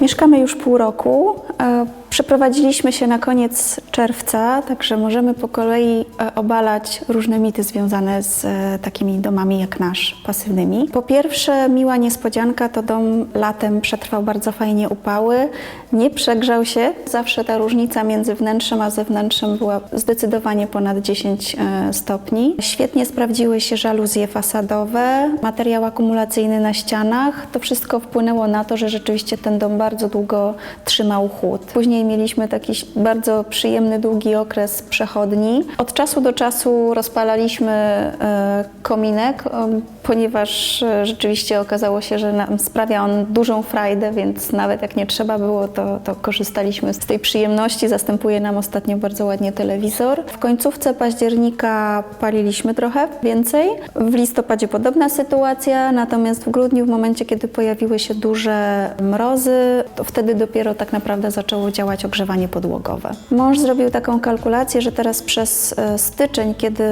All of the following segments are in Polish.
Mieszkamy już pół roku. Przeprowadziliśmy się na koniec czerwca, także możemy po kolei e, obalać różne mity związane z e, takimi domami jak nasz, pasywnymi. Po pierwsze, miła niespodzianka, to dom latem przetrwał bardzo fajnie upały, nie przegrzał się. Zawsze ta różnica między wnętrzem a zewnętrzem była zdecydowanie ponad 10 e, stopni. Świetnie sprawdziły się żaluzje fasadowe, materiał akumulacyjny na ścianach. To wszystko wpłynęło na to, że rzeczywiście ten dom bardzo długo trzymał chłód. Później mieliśmy taki bardzo przyjemny, długi okres przechodni. Od czasu do czasu rozpalaliśmy e, kominek, ponieważ e, rzeczywiście okazało się, że nam sprawia on dużą frajdę, więc nawet jak nie trzeba było, to, to korzystaliśmy z tej przyjemności. Zastępuje nam ostatnio bardzo ładnie telewizor. W końcówce października paliliśmy trochę więcej. W listopadzie podobna sytuacja, natomiast w grudniu, w momencie, kiedy pojawiły się duże mrozy, to wtedy dopiero tak naprawdę zaczęło działać ogrzewanie podłogowe. Mąż zrobił taką kalkulację, że teraz przez e, styczeń, kiedy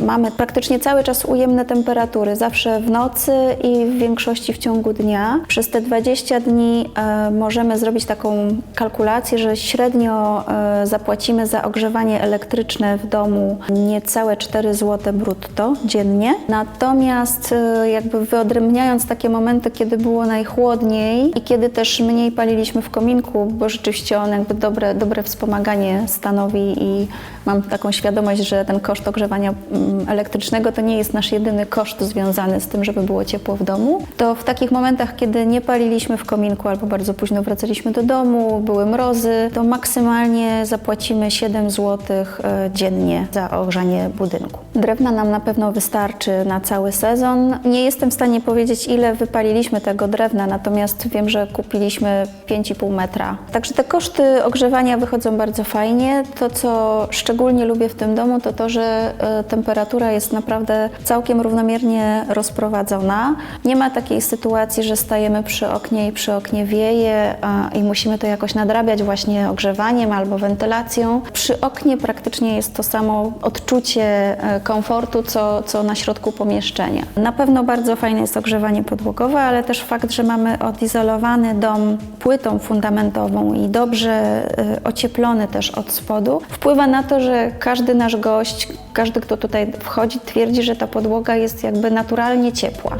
mamy praktycznie cały czas ujemne temperatury, zawsze w nocy i w większości w ciągu dnia, przez te 20 dni e, możemy zrobić taką kalkulację, że średnio e, zapłacimy za ogrzewanie elektryczne w domu niecałe 4 zł brutto dziennie. Natomiast e, jakby wyodrębniając takie momenty, kiedy było najchłodniej i kiedy też mniej paliliśmy w kominku, bo rzeczywiście on jakby dobre, dobre wspomaganie stanowi i mam taką świadomość, że ten koszt ogrzewania mm, elektrycznego to nie jest nasz jedyny koszt związany z tym, żeby było ciepło w domu. To w takich momentach, kiedy nie paliliśmy w kominku albo bardzo późno wracaliśmy do domu, były mrozy, to maksymalnie zapłacimy 7 zł e, dziennie za ogrzanie budynku. Drewna nam na pewno wystarczy na cały sezon. Nie jestem w stanie powiedzieć, ile wypaliliśmy tego drewna, natomiast wiem, że kupiliśmy 5,5 metra. Także te koszty ogrzewania wychodzą bardzo fajnie. To, co szczególnie lubię w tym domu, to to, że e, temperatura jest naprawdę całkiem równomiernie rozprowadzona. Nie ma takiej sytuacji, że stajemy przy oknie i przy oknie wieje i musimy to jakoś nadrabiać właśnie ogrzewaniem albo wentylacją. Przy oknie praktycznie jest to samo odczucie e, komfortu, co, co na środku pomieszczenia. Na pewno bardzo fajne jest ogrzewanie podłogowe, ale też fakt, że mamy odizolowany dom płytą fundamentową i dobrze e, ocieplony też od spodu, wpływa na to, że każdy nasz gość, każdy, kto tutaj wchodzi, twierdzi, że ta podłoga jest jakby naturalnie ciepła.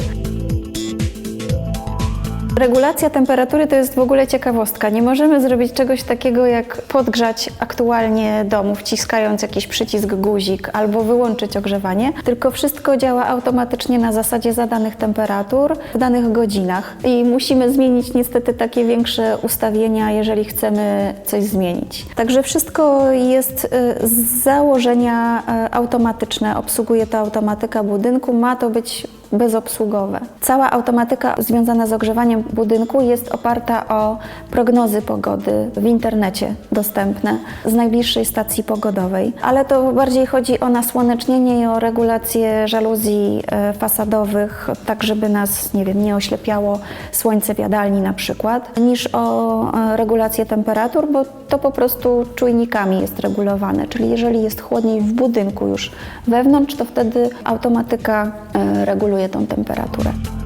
Regulacja temperatury to jest w ogóle ciekawostka. Nie możemy zrobić czegoś takiego jak podgrzać aktualnie dom, wciskając jakiś przycisk guzik albo wyłączyć ogrzewanie, tylko wszystko działa automatycznie na zasadzie zadanych temperatur w danych godzinach i musimy zmienić niestety takie większe ustawienia, jeżeli chcemy coś zmienić. Także wszystko jest y, z założenia y, automatyczne, obsługuje to automatyka budynku, ma to być bezobsługowe. Cała automatyka związana z ogrzewaniem budynku jest oparta o prognozy pogody w internecie dostępne z najbliższej stacji pogodowej, ale to bardziej chodzi o nasłonecznienie i o regulację żaluzji e, fasadowych, tak żeby nas, nie wiem, nie oślepiało słońce w jadalni na przykład, niż o e, regulację temperatur, bo to po prostu czujnikami jest regulowane, czyli jeżeli jest chłodniej w budynku już wewnątrz, to wtedy automatyka e, reguluje tą temperaturę.